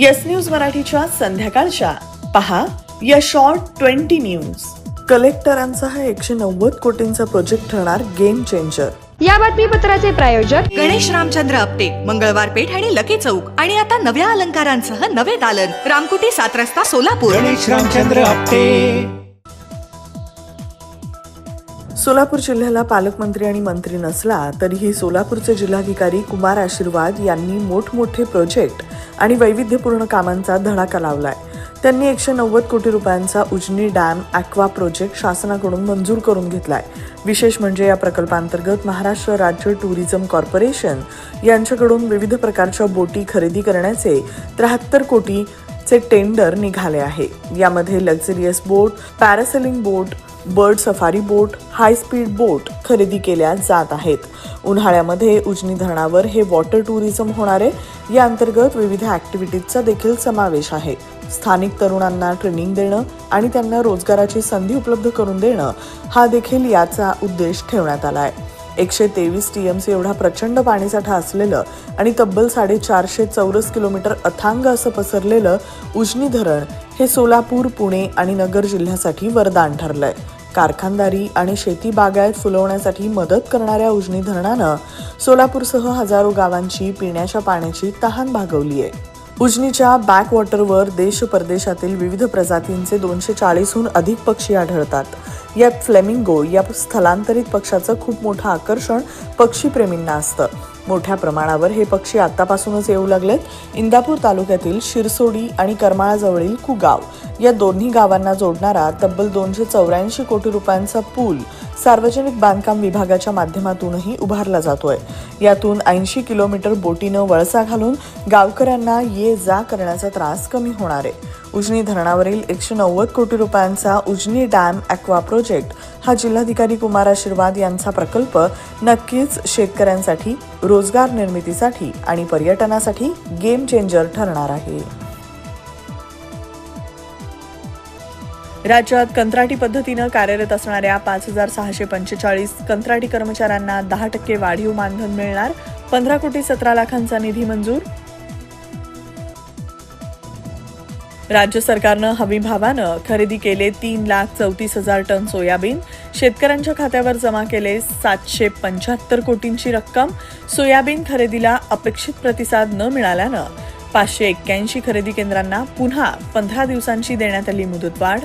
Yes news मराठीच्या संध्याकाळच्या. पहा या शॉर्ट ट्वेंटी न्यूज कलेक्टरांचा हा एकशे नव्वद कोटींचा प्रोजेक्ट ठरणार गेम चेंजर या बातमीपत्राचे प्रायोजक गणेश रामचंद्र आपटे मंगळवार पेठ आणि लकी चौक. आणि आता नव्या अलंकारांसह नवे दालन. रामकुटी सात रस्ता सोलापूर. गणेश रामचंद्र आपटे. सोलापूर जिल्ह्याला पालकमंत्री आणि मंत्री नसला तरीही सोलापूरचे जिल्हाधिकारी कुमार आशीर्वाद यांनी मोठमोठे प्रोजेक्ट आणि वैविध्यपूर्ण कामांचा धडाका लावलाय. त्यांनी एकशे नव्वद कोटी रुपयांचा उजनी डॅम ॲक्वा प्रोजेक्ट शासनाकडून मंजूर करून घेतलाय. विशेष म्हणजे या प्रकल्पांतर्गत महाराष्ट्र राज्य टुरिझम कॉर्पोरेशन यांच्याकडून विविध प्रकारच्या बोटी खरेदी करण्याचे त्र्याहत्तर कोटी चे टेंडर निघाले आहे. यामध्ये luxurious boat parasailing boat bird safari boat high speed boat खरेदी केल्या जात आहेत. उन्हाळ्यामध्ये उजनी धरणावर हे वॉटर टुरिझम होणार आहे. या अंतर्गत विविध ऍक्टिव्हिटीजचा देखील समावेश आहे. स्थानिक तरुणांना ट्रेनिंग देणं आणि त्यांना रोजगाराची संधी उपलब्ध करून देणं हा देखील याचा उद्देश ठेवण्यात आला आहे एकशे तेवीस टीएमसी एवढा प्रचंड पाणीसाठा असलेलं आणि तब्बल साडेचारशे चौरस किलोमीटर अथांग असं पसरलेलं उजनी धरण हे सोलापूर पुणे आणि नगर जिल्ह्यासाठी वरदान ठरलं आहे कारखानदारी आणि शेती बागायत फुलवण्यासाठी मदत करणाऱ्या उजनी धरणानं सोलापूरसह हजारो गावांची पिण्याच्या पाण्याची तहान भागवली आहे उजनीच्या बॅकवॉटरवर देश परदेशातील विविध प्रजातींचे दोनशे चाळीसहून अधिक पक्षी आढळतात. यात फ्लेमिंगो या स्थलांतरित पक्षाचं खूप मोठं आकर्षण पक्षीप्रेमींना असतं. मोठ्या प्रमाणावर हे पक्षी आतापासूनच येऊ लागलेत. इंदापूर तालुक्यातील शिरसोडी आणि करमाळाजवळील कुगाव या दोन्ही गावांना जोडणारा तब्बल दोनशे चौऱ्याऐंशी कोटी रुपयांचा पूल सार्वजनिक बांधकाम विभागाच्या माध्यमातूनही उभारला जातोय. यातून ऐंशी किलोमीटर बोटीनं वळसा घालून गावकऱ्यांना ये जा करण्याचा त्रास कमी होणार आहे. उजनी धरणावरील एकशे नव्वद कोटी रुपयांचा उजनी डॅम ॲक्वा प्रोजेक्ट. हा जिल्हाधिकारी कुमार आशीर्वाद यांचा प्रकल्प नक्कीच शेतकऱ्यांसाठी रोजगार निर्मितीसाठी आणि पर्यटनासाठी गेम चेंजर ठरणार आहे. राज्यात कंत्राटी पद्धतीनं कार्यरत असणाऱ्या पाच हजार सहाशे पंचेचाळीस कंत्राटी कर्मचाऱ्यांना दहा टक्के वाढीव मानधन मिळणार पंधरा कोटी सतरा लाखांचा निधी मंजूर राज्य सरकारनं हमीभावानं खरेदी केले तीन लाख चौतीस हजार टन सोयाबीन. शेतकऱ्यांच्या खात्यावर जमा केले सातशे पंच्याहत्तर कोटींची रक्कम. सोयाबीन खरेदीला अपेक्षित प्रतिसाद न मिळाल्यानं पाचशे एक्क्याऐंशी खरेदी केंद्रांना पुन्हा पंधरा दिवसांची देण्यात आली मुदतवाढ.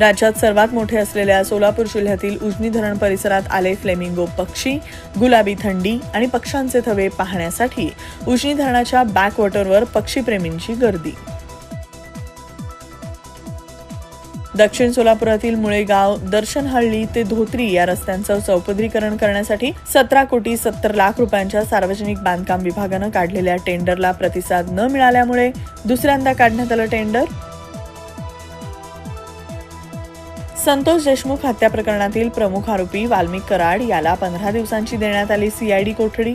राज्यात सर्वात मोठे असलेल्या सोलापूर जिल्ह्यातील उजनी धरण परिसरात आले फ्लेमिंगो पक्षी गुलाबी थंडी आणि पक्ष्यांचे थवे पाहण्यासाठी उजनी धरणाच्या बॅकवॉटरवर पक्षीप्रेमींची गर्दी. दक्षिण सोलापुरातील मुळेगाव दर्शनहळ्ळी ते धोत्री या रस्त्यांचं चौपदरीकरण करण्यासाठी सतरा कोटी सत्तर लाख रुपयांच्या सार्वजनिक बांधकाम विभागानं काढलेल्या टेंडरला प्रतिसाद न मिळाल्यामुळे दुसऱ्यांदा काढण्यात आलं टेंडर. संतोष देशमुख हत्या प्रकरणातील प्रमुख आरोपी वाल्मिक कराड याला पंधरा दिवसांची देण्यात आली सीआयडी कोठडी.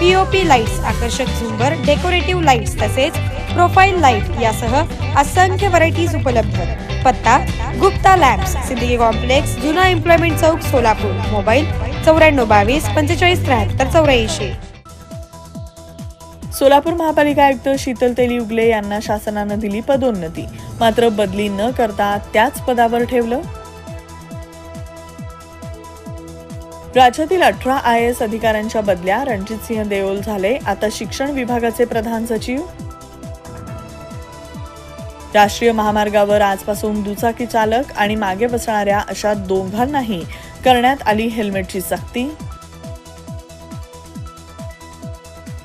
पीओपी लाईट्स आकर्षक झुंबर डेकोरेटिव्ह लाईट्स तसेच प्रोफाईल लाइट यासह असंख्य व्हरायटीज उपलब्ध. पत्ता गुप्ता लॅम्प्स सिद्दीकी कॉम्प्लेक्स जुना एम्प्लॉयमेंट चौक सोलापूर. मोबाईल चौऱ्याण्णव बावीस पंचेचाळीस त्र्याहत्तर चौऱ्याऐंशी. सोलापूर महापालिका आयुक्त शीतल तेली उगले यांना शासनानं दिली पदोन्नती. मात्र बदली न करता त्याच पदावर ठेवलं. राज्यातील अठरा आय एस अधिकाऱ्यांच्या बदल्या रणजित सिंह देओल झाले. आता शिक्षण विभागाचे प्रधान सचिव. राष्ट्रीय महामार्गावर आजपासून दुचाकी चालक आणि मागे बसणाऱ्या अशा दोघांनाही करण्यात आली हेल्मेटची सक्ती.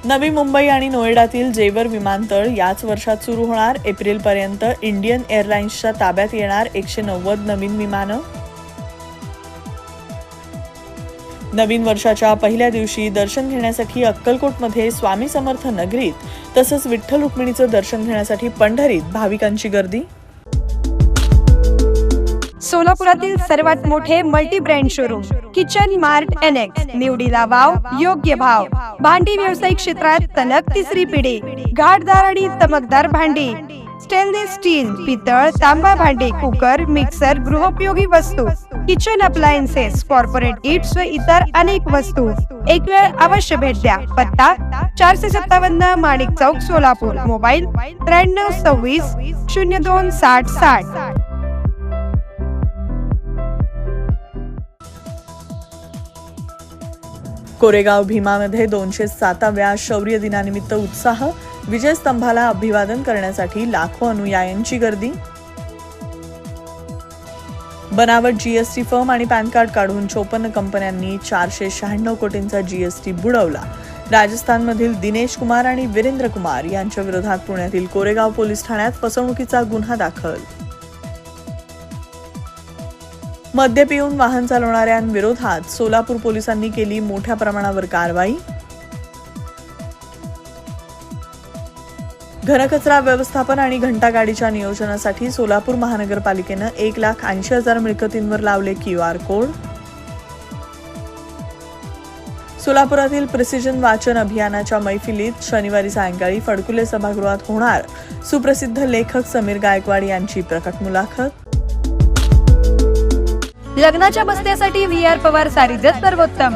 नवी मुंबई आणि नोएडातील जेवर विमानतळ याच वर्षात सुरू होणार. एप्रिलपर्यंत इंडियन एअरलाइन्सच्या ताब्यात येणार एकशे नव्वद नवीन विमानं. नवीन वर्षाच्या पहिल्या दिवशी दर्शन घेण्यासाठी अक्कलकोटमध्ये स्वामी समर्थ नगरीत तसंच विठ्ठल रुक्मिणीचं दर्शन घेण्यासाठी पंढरीत भाविकांची गर्दी. सोलापुरातील सर्वात मोठे multi brand showroom kitchen mart annexe निवडीला वाव योग्य भाव. भांडी व्यावसायिक क्षेत्रात सलग तिसरी पिढी घाटदार आणि चमकदार भांडी. स्टेनलेस स्टील पितळ तांबा भांडे कुकर मिक्सर गृहोपयोगी वस्तू किचन अप्लायन्सेस कॉर्पोरेट गिफ्ट्स व इतर अनेक वस्तू. एक वेळ अवश्य भेट द्या. पत्ता चारशे सत्तावन्न माणिक चौक सोलापूर मोबाईल त्र्याण्णव सव्वीस शून्य दोन साठ साठ. कोरेगाव भीमामध्ये दोनशे साताव्या शौर्य दिनानिमित्त उत्साह विजयस्तंभाला अभिवादन करण्यासाठी लाखो अनुयायांची गर्दी. बनावट जीएसटी फर्म आणि पॅन कार्ड काढून चोपन्न कंपन्यांनी चारशे शहाण्णव कोटींचा जीएसटी बुडवला. राजस्थानमधील दिनेश कुमार आणि वीरेंद्र कुमार यांच्या विरोधात पुण्यातील कोरेगाव पोलीस ठाण्यात फसवणुकीचा गुन्हा दाखल. मद्य पिऊन वाहन चालवणाऱ्यांविरोधात सोलापूर पोलिसांनी केली मोठ्या प्रमाणावर कारवाई. घनकचरा व्यवस्थापन आणि घंटागाडीच्या नियोजनासाठी सोलापूर महानगरपालिकेनं एक लाख ऐंशी हजार मिळकतींवर लावले क्यू आर कोड. सोलापुरातील प्रिसिजन वाचन अभियानाच्या मैफिलीत शनिवारी सायंकाळी फडकुले सभागृहात होणार सुप्रसिद्ध लेखक समीर गायकवाड यांची प्रकट मुलाखत. लग्नाच्या बसण्यासाठी व्ही आर पवार सारी सर्वोत्तम.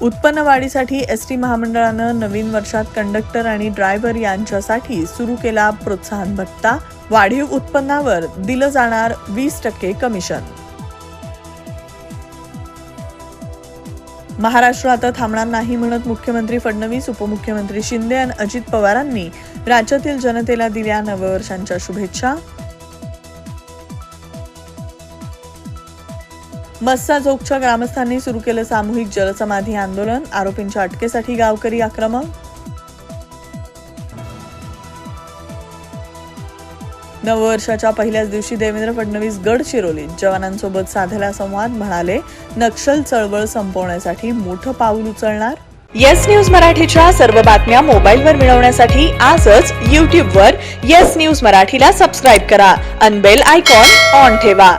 उत्पन्न वाढीसाठी एस टी महामंडळानं नवीन वर्षात कंडक्टर आणि ड्रायव्हर यांच्यासाठी सुरू केला प्रोत्साहन भत्ता. वाढीव उत्पन्नावर दिलं जाणार वीस टक्के कमिशन. महाराष्ट्र आता थांबणार नाही म्हणत मुख्यमंत्री फडणवीस उपमुख्यमंत्री शिंदे आणि अजित पवारांनी राज्यातील जनतेला दिल्या नववर्षांच्या शुभेच्छा. बस्सा चौकच्या ग्रामस्थांनी सुरू केलं सामूहिक जलसमाधी आंदोलन. आरोपींच्या अटकेसाठी गावकरी आक्रमक. नववर्षाच्या पहिल्याच दिवशी देवेंद्र फडणवीस गडचिरोलीत जवानांसोबत साधला संवाद म्हणाले नक्षल चळवळ संपवण्यासाठी मोठं पाऊल उचलणार. येस न्यूज मराठीच्या सर्व बातम्या मोबाईलवर मिळवण्यासाठी आजच यूट्यूबवर येस न्यूज मराठीला सबस्क्राईब करा. अनबेल आयकॉन ऑन ठेवा.